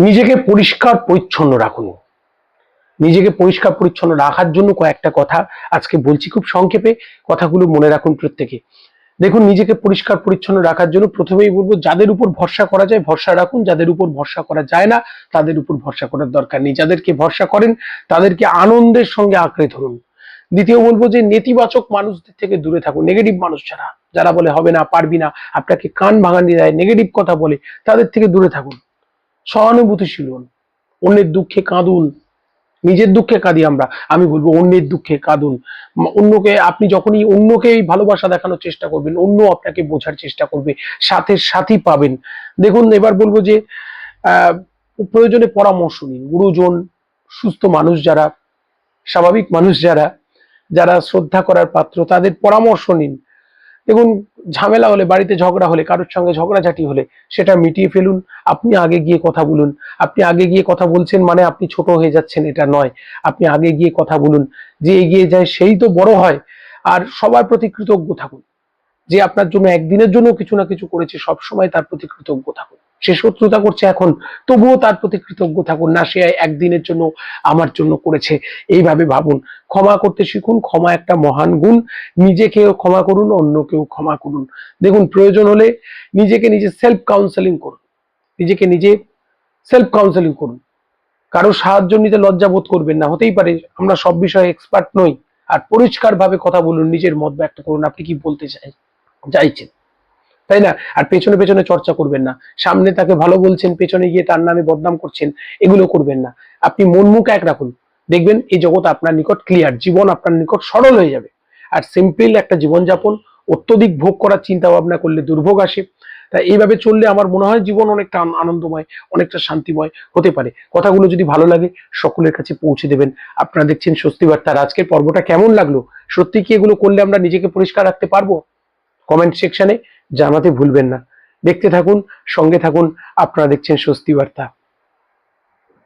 নিজেকে পরিষ্কার পরিচ্ছন্ন রাখুন। নিজেকে পরিষ্কার পরিচ্ছন্ন রাখার জন্য কয়েকটা কথা আজকে বলছি। খুব সংক্ষেপে কথাগুলো মনে রাখুন প্রত্যেকে। দেখুন, নিজেকে পরিষ্কার পরিচ্ছন্ন রাখার জন্য প্রথমেই বলব, যাদের উপর ভরসা করা যায় ভরসা রাখুন। যাদের উপর ভরসা করা যায় না, তাদের উপর ভরসা করার দরকার নেই। যাদেরকে ভরসা করেন, তাদেরকে আনন্দের সঙ্গে আঁকড়ে ধরুন। দ্বিতীয় বলব যে, নেতিবাচক মানুষদের থেকে দূরে থাকুন। নেগেটিভ মানুষ যারা যারা বলে, হবে না, পারবি না। আপনাকে কান ভাঙানি দেয়, নেগেটিভ কথা বলে, তাদের থেকে দূরে থাকুন। সহানুভূতিশীল হন অন্যের দুঃখে কাঁদুন। নিজের দুঃখে কাঁদি আমরা। আমি বলব, অন্যের দুঃখে কাঁদুন। অন্যকে, আপনি যখনই অন্যকে ভালোবাসা দেখানোর চেষ্টা করবেন, অন্য আপনাকে বোঝার চেষ্টা করবে। সাথে সাথী পাবেন। দেখুন, এবার বলব যে প্রয়োজনে পরামর্শ নিন। গুরুজন, সুস্থ মানুষ যারা, স্বাভাবিক মানুষ যারা যারা শ্রদ্ধা করার পাত্র, তাদের পরামর্শ নিন। দেখুন ঝামেলা হলে, বাড়িতে ঝগড়া হলে, কারোর সঙ্গে ঝগড়াঝাটি হলে, সেটা মিটিয়ে ফেলুন, আপনি আগে গিয়ে কথা বলুন। আপনি আগে গিয়ে কথা বলছেন মানে আপনি ছোট হয়ে যাচ্ছেন, এটা নয়। আপনি আগে গিয়ে কথা বলুন, যে এগিয়ে যায় সেই তো বড় হয়। আর সবার প্রতি কৃতজ্ঞ থাকুন। যে আপনার জন্য একদিনের জন্য কিছু না কিছু করেছে সব সময় তার প্রতি কৃতজ্ঞ থাকুন। সে শত্রুতা করছে এখন। তবুও তার প্রতি কৃতজ্ঞ থাকুন। না, সে একদিনের জন্য আমার জন্য করেছে। এইভাবে ভাবুন। ক্ষমা করতে শিখুন। ক্ষমা একটা মহান গুণ। নিজেকেও ক্ষমা করুন, অন্যকেও ক্ষমা করুন। দেখুন, প্রয়োজন হলে নিজেকে নিজে সেলফ কাউন্সেলিং করুন। নিজেকে নিজে সেলফ কাউন্সেলিং করুন। কারও সাহায্য নিতে লজ্জা বোধ করবেন না। হতেই পারে আমরা সব বিষয়ে এক্সপার্ট নই। আর পরিষ্কার ভাবে কথা বলুন, নিজের মত ব্যক্ত করুন। আপনি কি বলতে চাই চাইছেন? তাই না? আর পেছনে পেছনে চর্চা করবেন না। সামনে তাকে ভালো বলছেন, পেছনে গিয়ে তার নামে বদনাম করছেন, এগুলো করবেন না। আপনি মন মুখ এক রাখুন। দেখবেন এই জগৎ আপনার নিকট ক্লিয়ার জীবন আপনার নিকট সরল হয়ে যাবে। আর সিম্পল একটা জীবনযাপন, অত্যধিক ভোগ করার চিন্তা ভাবনা করলে দুর্ভোগ আসে। তাই এইভাবে চললে আমার মনে হয় জীবন অনেকটা আনন্দময়, অনেকটা শান্তিময় হতে পারে। কথাগুলো যদি ভালো লাগে, সকলের কাছে পৌঁছে দেবেন। আপনারা দেখছেন স্বস্তি বার্তার আজকের পর্বটা কেমন লাগল? সত্যি কি এগুলো করলে আমরা নিজেকে পরিষ্কার রাখতে পারব? কমেন্ট সেকশনে জানাতে ভুলবেন না। দেখতে থাকুন সঙ্গে থাকুন। আপনারা দেখছেন স্বস্তি বার্তা।